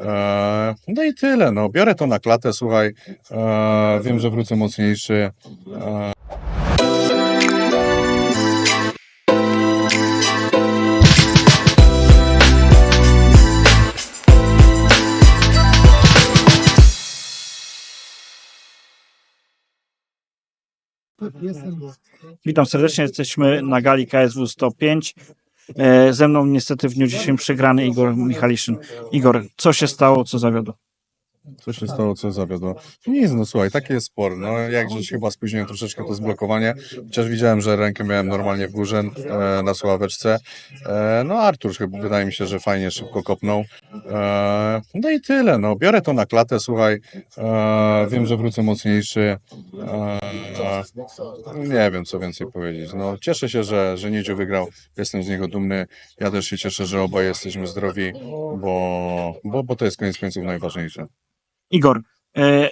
E, no i tyle, no. Biorę to na klatę, słuchaj. E, wiem, że wrócę mocniejszy. Witam serdecznie, jesteśmy na gali KSW 105. E, Ze mną niestety w dniu dzisiejszym przegrany Igor Michaliszyn. Igor, co się stało, co zawiodło? Co się stało, co zawiodło? Nic, no słuchaj, taki jest sport. No, jakże się chyba spóźniłem troszeczkę to zblokowanie, chociaż widziałem, że rękę miałem normalnie w górze e, na sławeczce. E, no Artur chyba wydaje mi się, że fajnie szybko kopnął. E, no i tyle, no. Biorę to na klatę, słuchaj. E, wiem, że wrócę mocniejszy. E, nie wiem, co więcej powiedzieć. No, cieszę się, że, że Niedziu wygrał. Jestem z niego dumny. Ja też się cieszę, że obaj jesteśmy zdrowi, bo, bo, bo to jest koniec końców najważniejsze. Igor, e,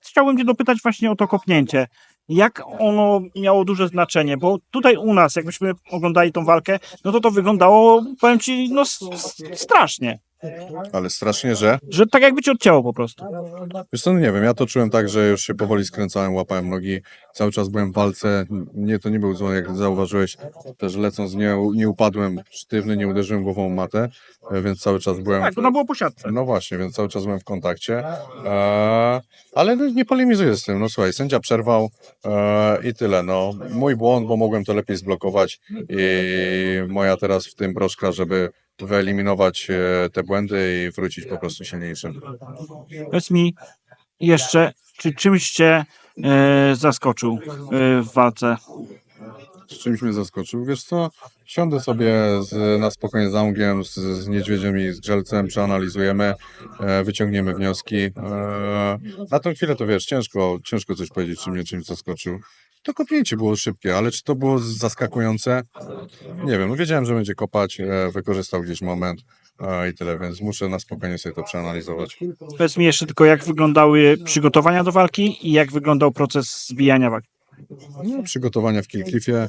chciałbym Cię dopytać właśnie o to kopnięcie. Jak ono miało duże znaczenie? Bo tutaj u nas, jakbyśmy oglądali tą walkę, no to to wyglądało, powiem Ci, no strasznie. Ale strasznie, że. Że tak jakby Cię odcięło po prostu. Wiesz co, no nie wiem, ja to czułem tak, że już się powoli skręcałem, łapałem nogi, cały czas byłem w walce. Nie, to nie był złom, jak zauważyłeś, też lecąc nie, nie upadłem sztywny, nie uderzyłem głową w matę, e, więc cały czas byłem... Tak, ono było po siatce. No właśnie, więc cały czas byłem w kontakcie. E, ale no, nie polemizuję z tym. No słuchaj, sędzia przerwał e, i tyle. No, mój błąd, bo mogłem to lepiej zblokować i moja teraz w tym broszka, żeby wyeliminować e, te błędy i wrócić po prostu silniejszym. Powiedz mi jeszcze, czy czymś Cię e, zaskoczył e, w walce? Z czymś mnie zaskoczył. Wiesz co, siądę sobie z, na spokojnie z Aungiem, z, z Niedźwiedziem i z Grzelcem, przeanalizujemy, e, wyciągniemy wnioski. E, na tą chwilę to wiesz, ciężko, ciężko coś powiedzieć, czy mnie czymś zaskoczył. To kopnięcie było szybkie, ale czy to było zaskakujące? Nie wiem, no wiedziałem, że będzie kopać, e, wykorzystał gdzieś moment e, i tyle, więc muszę na spokojnie sobie to przeanalizować. Powiedz mi jeszcze tylko, jak wyglądały przygotowania do walki i jak wyglądał proces zbijania walki. No, przygotowania w Kilcliffie. E,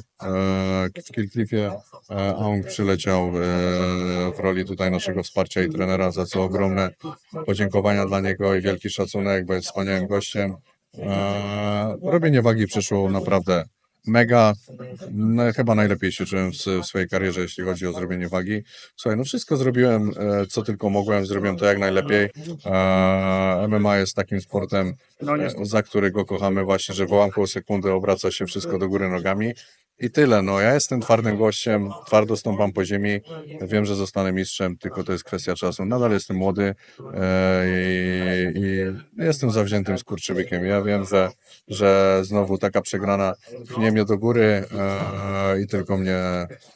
w Kilcliffie e, Aung przyleciał w roli tutaj naszego wsparcia i trenera, za co ogromne podziękowania dla niego i wielki szacunek, bo jest wspaniałym gościem. E, robienie wagi przyszło naprawdę mega. No, chyba najlepiej się czułem w, w swojej karierze, jeśli chodzi o zrobienie wagi. Słuchaj, no wszystko zrobiłem, e, co tylko mogłem, zrobiłem to jak najlepiej. E, MMA jest takim sportem, No e, za którego kochamy właśnie, że w ułamku sekundy obraca się wszystko do góry nogami. I tyle, no ja jestem twardym gościem, twardo stąpam po ziemi, wiem, że zostanę mistrzem, tylko to jest kwestia czasu. Nadal jestem młody e, i, i jestem zawziętym skurczybykiem. Ja wiem, że, że znowu taka przegrana pchnie mnie do góry e, i tylko mnie,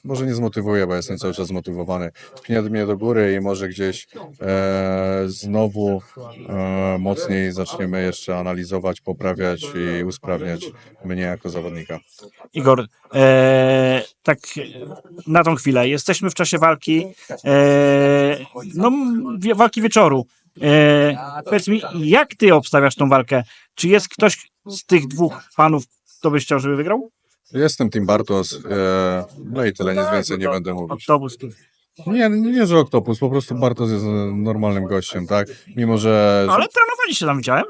może nie zmotywuje, bo jestem cały czas zmotywowany, pchnie mnie do góry i może gdzieś e, znowu e, mocniej zaczniemy jeszcze analizować, poprawiać i usprawniać mnie jako zawodnika. Igor, tak na tą chwilę, jesteśmy w czasie walki, no walki wieczoru. E, powiedz mi, jak ty obstawiasz tą walkę? Czy jest ktoś z tych dwóch panów, kto byś chciał, żeby wygrał? Jestem Tim Bartos, e, no i tyle, nic więcej nie będę mówić. Autobus. Nie, nie, że Oktopus, po prostu Bartos jest normalnym gościem, tak? Mimo, że Ale trenowaliście tam, widziałem.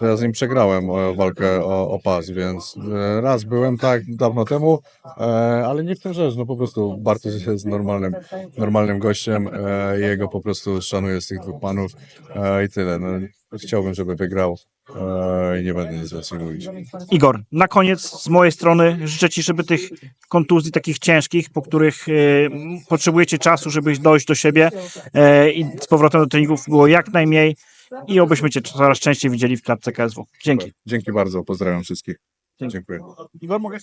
Ja z nim przegrałem e, walkę o, o pas, więc e, raz byłem tak dawno temu, e, ale nie w tym rzecz, no po prostu Bartos jest normalnym, normalnym gościem jego po prostu szanuję z tych dwóch panów i tyle. No, chciałbym, żeby wygrał i nie będę nic więcej mówić. Igor, na koniec z mojej strony życzę Ci, żeby tych kontuzji takich ciężkich, po których potrzebujecie czasu, żebyś dojść do siebie i z powrotem do treningów było jak najmniej i obyśmy Cię coraz częściej widzieli w klatce KSW. Dzięki. Dzięki bardzo, pozdrawiam wszystkich. Dzięki. Dziękuję. Igor, mogę